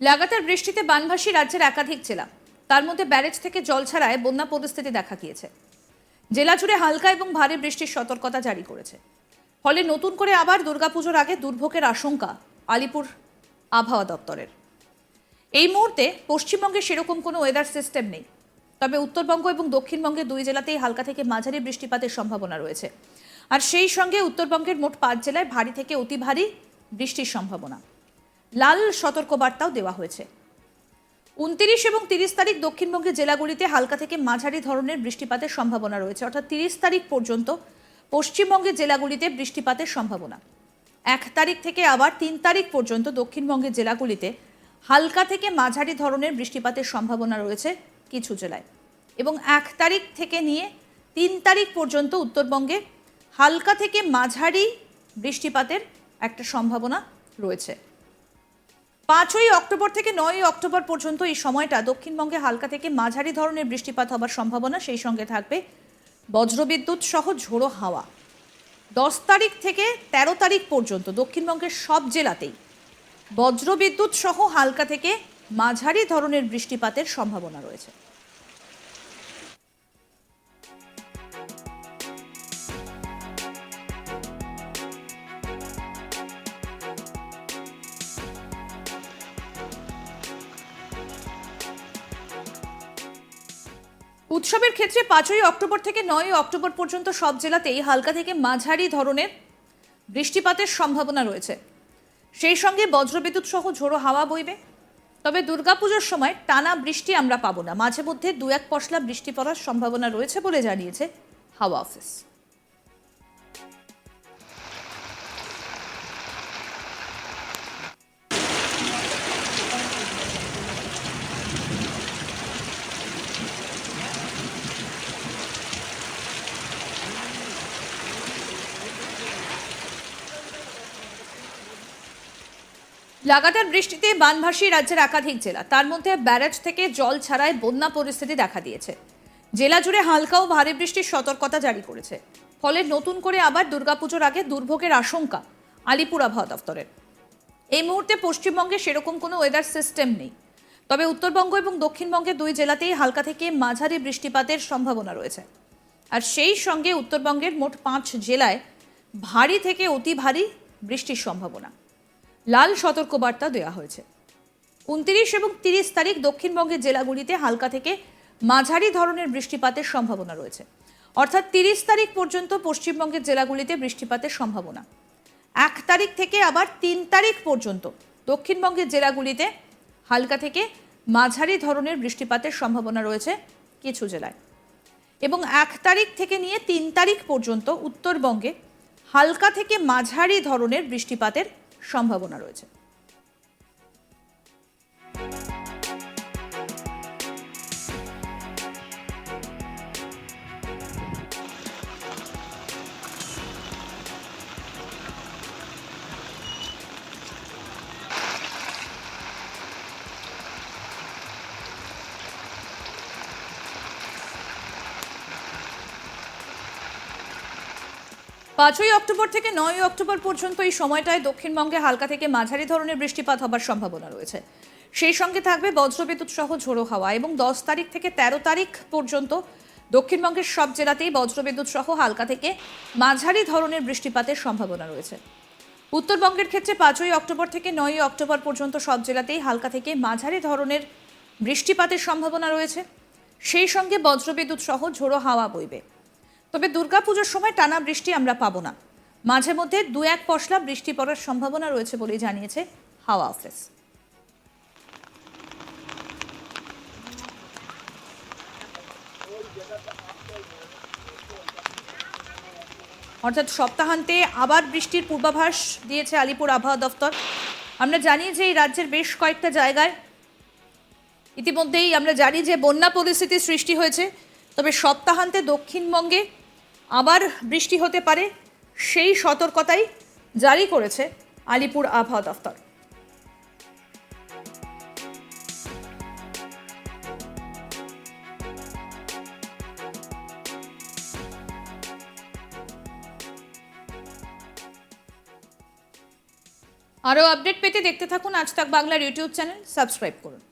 লাগাতার বৃষ্টিতে বানভাসী রাজ্যের একাধিক জেলা। তার মধ্যে ব্যারেজ থেকে জল ছাড়ায় বন্যা পরিস্থিতি দেখা গিয়েছে। জেলা জুড়ে হালকা এবং ভারী বৃষ্টির সতর্কতা জারি করেছে। ফলে নতুন করে আবার দুর্গাপুজোর আগে দুর্ভোগের আশঙ্কা আলিপুর আবহাওয়া দপ্তরের। এই মুহূর্তে পশ্চিমবঙ্গে সেরকম কোনো ওয়েদার সিস্টেম নেই। তবে উত্তরবঙ্গ এবং দক্ষিণবঙ্গের দুই জেলাতেই হালকা থেকে মাঝারি বৃষ্টিপাতের সম্ভাবনা রয়েছে। আর সেই সঙ্গে উত্তরবঙ্গের মোট পাঁচ জেলায় ভারী থেকে অতি ভারী বৃষ্টির সম্ভাবনা। লাল সতর্কবার্তাও দেওয়া হয়েছে। উনত্রিশ এবং তিরিশ তারিখ দক্ষিণবঙ্গের জেলাগুলিতে হালকা থেকে মাঝারি ধরনের বৃষ্টিপাতের সম্ভাবনা রয়েছে। অর্থাৎ তিরিশ তারিখ পর্যন্ত পশ্চিমবঙ্গের জেলাগুলিতে বৃষ্টিপাতের সম্ভাবনা। এক তারিখ থেকে আবার তিন তারিখ পর্যন্ত দক্ষিণবঙ্গের জেলাগুলিতে হালকা থেকে মাঝারি ধরনের বৃষ্টিপাতের সম্ভাবনা রয়েছে কিছু জেলায়। এবং এক তারিখ থেকে নিয়ে তিন তারিখ পর্যন্ত উত্তরবঙ্গে হালকা থেকে মাঝারি বৃষ্টিপাতের একটা সম্ভাবনা রয়েছে। পাঁচই অক্টোবর থেকে নয়ই অক্টোবর পর্যন্ত এই সময়টা দক্ষিণবঙ্গে হালকা থেকে মাঝারি ধরনের বৃষ্টিপাত হবার সম্ভাবনা সেই সঙ্গে থাকবে। বজ্রবিদ্যুৎ সহ ঝোড়ো হাওয়া। দশ তারিখ থেকে ১৩ তারিখ পর্যন্ত দক্ষিণবঙ্গের সব জেলাতেই বজ্রবিদ্যুৎ সহ হালকা থেকে মাঝারি ধরনের বৃষ্টিপাতের সম্ভাবনা রয়েছে। উৎসবের ক্ষেত্রে পাঁচই অক্টোবর থেকে নয়ই অক্টোবর পর্যন্ত সব জেলাতেই হালকা থেকে মাঝারি ধরনের বৃষ্টিপাতের সম্ভাবনা রয়েছে। সেই সঙ্গে বজ্রবিদ্যুৎ সহ ঝোড়ো হাওয়া বইবে। তবে দুর্গাপুজোর সময় টানা বৃষ্টি আমরা পাবো না। মাঝে মধ্যে দু এক পশলা বৃষ্টি পড়ার সম্ভাবনা রয়েছে বলে জানিয়েছে হাওয়া অফিস। লাগাতার বৃষ্টিতে বানভাসী রাজ্যের একাধিক জেলা। তার মধ্যে ব্যারাজ থেকে জল ছাড়ায় বন্যা পরিস্থিতি দেখা দিয়েছে। জেলা জুড়ে হালকা ও ভারী বৃষ্টির সতর্কতা জারি করেছে। ফলে নতুন করে আবার দুর্গাপুজোর আগে দুর্ভোগের আশঙ্কা আলিপুর আবহাওয়া দপ্তরের এই মুহূর্তে পশ্চিমবঙ্গে সেরকম কোনো ওয়েদার সিস্টেম নেই। তবে উত্তরবঙ্গ এবং দক্ষিণবঙ্গে দুই জেলাতেই হালকা থেকে মাঝারি বৃষ্টিপাতের সম্ভাবনা রয়েছে। আর সেই সঙ্গে উত্তরবঙ্গের মোট পাঁচ জেলায় ভারী থেকে অতি ভারী বৃষ্টির সম্ভাবনা। লাল সতর্কবার্তা দেওয়া হয়েছে। উনত্রিশ এবং তিরিশ তারিখ দক্ষিণবঙ্গের জেলাগুলিতে হালকা থেকে মাঝারি ধরনের বৃষ্টিপাতের সম্ভাবনা রয়েছে। অর্থাৎ তিরিশ তারিখ পর্যন্ত পশ্চিমবঙ্গের জেলাগুলিতে বৃষ্টিপাতের সম্ভাবনা। এক তারিখ থেকে আবার তিন তারিখ পর্যন্ত দক্ষিণবঙ্গের জেলাগুলিতে হালকা থেকে মাঝারি ধরনের বৃষ্টিপাতের সম্ভাবনা রয়েছে কিছু জেলায়। এবং এক তারিখ থেকে নিয়ে তিন তারিখ পর্যন্ত উত্তরবঙ্গে হালকা থেকে মাঝারি ধরনের বৃষ্টিপাতের সম্ভাবনা রয়েছে। পাঁচই অক্টোবর থেকে নয়ই অক্টোবর পর্যন্ত এই সময়টায় দক্ষিণবঙ্গে হালকা থেকে মাঝারি ধরনের বৃষ্টিপাত হবার সম্ভাবনা রয়েছে। সেই সঙ্গে থাকবে বজ্রবিদ্যুৎ সহ ঝোড়ো হাওয়া এবং দশ তারিখ থেকে ১৩ তারিখ পর্যন্ত দক্ষিণবঙ্গের সব জেলাতেই বজ্রবিদ্যুৎ সহ হালকা থেকে মাঝারি ধরনের বৃষ্টিপাতের সম্ভাবনা রয়েছে। উত্তরবঙ্গের ক্ষেত্রে পাঁচই অক্টোবর থেকে নয়ই অক্টোবর পর্যন্ত সব জেলাতেই হালকা থেকে মাঝারি ধরনের বৃষ্টিপাতের সম্ভাবনা রয়েছে। সেই সঙ্গে বজ্রবিদ্যুৎ সহ ঝোড়ো হাওয়া বইবে। তবে দুর্গাপুজোর সময় টানা বৃষ্টি আমরা পাবো না। মাঝে মধ্যে দু এক পশলা বৃষ্টি পড়ার সম্ভাবনা রয়েছে বলেই জানিয়েছে হাওয়া অফিস। অর্থাৎ সপ্তাহান্তে আবার বৃষ্টির পূর্বাভাস দিয়েছে আলিপুর আবহাওয়া দফতর। আমরা জানি যে এই রাজ্যের বেশ কয়েকটা জায়গায় ইতিমধ্যেই আমরা জানি যে বন্যা পরিস্থিতি সৃষ্টি হয়েছে। তবে সপ্তাহান্তে দক্ষিণবঙ্গে আবার বৃষ্টি হতে পারে, সেই সতর্কতাই জারি করেছে আলিপুর আবহাওয়া দফতর। আরও আপডেট পেতে দেখতে থাকুন আজ তাক বাংলার ইউটিউব চ্যানেল, সাবস্ক্রাইব করুন।